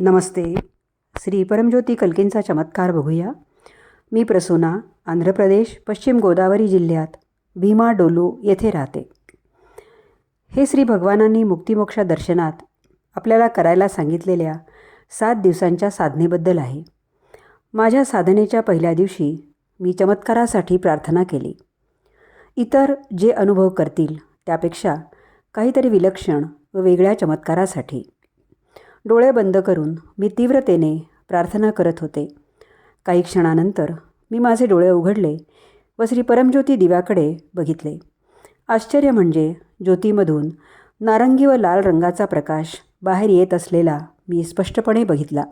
नमस्ते. श्री परमज्योती कलकींचा चमत्कार बघूया. मी प्रसुना आंध्र प्रदेश पश्चिम गोदावरी जिल्ह्यात भीमा डोलू येथे राहते. हे श्री भगवानांनी मुक्तिमोक्षा दर्शनात आपल्याला करायला सांगितलेल्या सात दिवसांच्या साधनेबद्दल आहे. माझ्या साधनेच्या पहिल्या दिवशी मी चमत्कारासाठी प्रार्थना केली. इतर जे अनुभव करतील त्यापेक्षा काहीतरी विलक्षण व वेगळ्या चमत्कारासाठी. डोळे बंद करून मी तीव्रतेने प्रार्थना करत होते. काही क्षणानंतर मी माझे डोळे उघडले व श्री परमज्योती दिव्याकडे बघितले. आश्चर्य म्हणजे ज्योतीमधून नारंगी व लाल रंगाचा प्रकाश बाहेर येत असलेला मी स्पष्टपणे बघितला.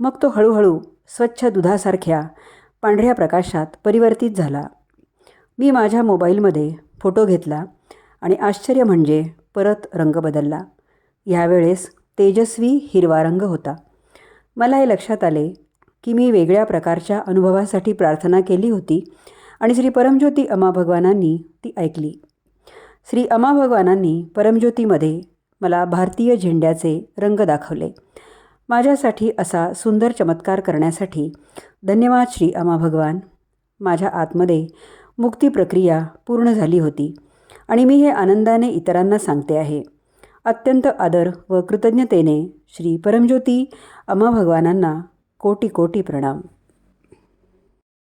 मग तो हळूहळू स्वच्छ दुधासारख्या पांढऱ्या प्रकाशात परिवर्तित झाला. मी माझ्या मोबाईलमध्ये फोटो घेतला आणि आश्चर्य म्हणजे परत रंग बदलला. ह्यावेळेस तेजस्वी हिरवा रंग होता. मला हे लक्षात आले की मी वेगळ्या प्रकारच्या अनुभवासाठी प्रार्थना केली होती आणि श्री परमज्योती अमा भगवानांनी ती ऐकली. श्री अमा भगवानांनी परमज्योतीमध्ये मला भारतीय झेंड्याचे रंग दाखवले. माझ्यासाठी असा सुंदर चमत्कार करण्यासाठी धन्यवाद श्री अमा भगवान. माझ्या आतमध्ये मुक्ती प्रक्रिया पूर्ण झाली होती आणि मी हे आनंदाने इतरांना सांगते आहे. अत्यंत आदर व कृतज्ञतेने श्री परमज्योती अम्मा भगवानांना कोटी कोटी प्रणाम.